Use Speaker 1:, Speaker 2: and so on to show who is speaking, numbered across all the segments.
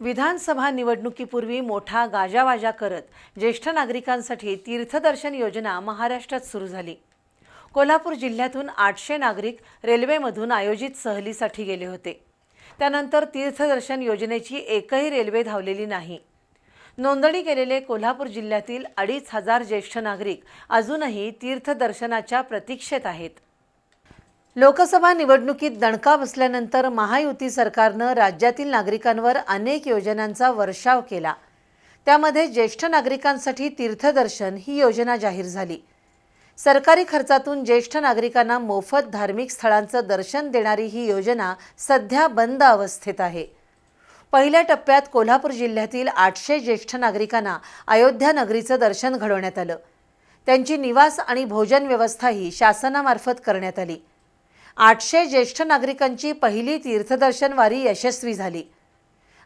Speaker 1: विधानसभा निवडणुकीपूर्वी मोठा गाजावाजा करत ज्येष्ठ नागरिकांसाठी तीर्थदर्शन योजना महाराष्ट्रात सुरू झाली. कोल्हापूर जिल्ह्यातून आठशे नागरिक रेल्वेमधून आयोजित सहलीसाठी गेले होते. त्यानंतर तीर्थदर्शन योजनेची एकही रेल्वे धावलेली नाही. नोंदणी केलेले कोल्हापूर जिल्ह्यातील अडीच हजार ज्येष्ठ नागरिक अजूनही तीर्थदर्शनाच्या प्रतीक्षेत आहेत. लोकसभा निवडणुकीत दणका बसल्यानंतर महायुती सरकारनं राज्यातील नागरिकांवर अनेक योजनांचा वर्षाव केला. त्यामध्ये ज्येष्ठ नागरिकांसाठी तीर्थदर्शन ही योजना जाहीर झाली. सरकारी खर्चातून ज्येष्ठ नागरिकांना मोफत धार्मिक स्थळांचं दर्शन देणारी ही योजना सध्या बंद अवस्थेत आहे. पहिल्या टप्प्यात कोल्हापूर जिल्ह्यातील आठशे ज्येष्ठ नागरिकांना अयोध्या नगरीचं दर्शन घडवण्यात आलं. त्यांची निवास आणि भोजन व्यवस्थाही शासनामार्फत करण्यात आली. आठशे ज्येष्ठ नागरिकांची पहिली तीर्थदर्शन वारी यशस्वी झाली.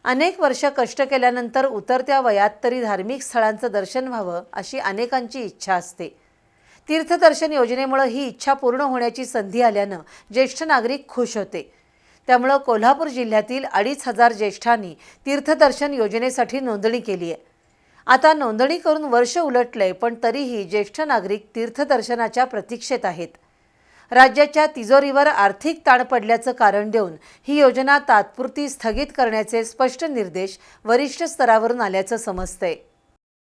Speaker 1: अनेक वर्ष कष्ट केल्यानंतर उतरत्या वयात तरी धार्मिक स्थळांचं दर्शन व्हावं अशी अनेकांची इच्छा असते. तीर्थदर्शन योजनेमुळं ही इच्छा पूर्ण होण्याची संधी आल्यानं ज्येष्ठ नागरिक खुश होते. त्यामुळं कोल्हापूर जिल्ह्यातील अडीच हजार ज्येष्ठांनी तीर्थदर्शन योजनेसाठी नोंदणी केली आहे. आता नोंदणी करून वर्ष उलटलंय पण तरीही ज्येष्ठ नागरिक तीर्थदर्शनाच्या प्रतीक्षेत आहेत. राज्याच्या तिजोरीवर आर्थिक ताण पडल्याचं कारण देऊन ही योजना तात्पुरती स्थगित करण्याचे स्पष्ट निर्देश वरिष्ठ स्तरावरून आल्याचं समजतंय.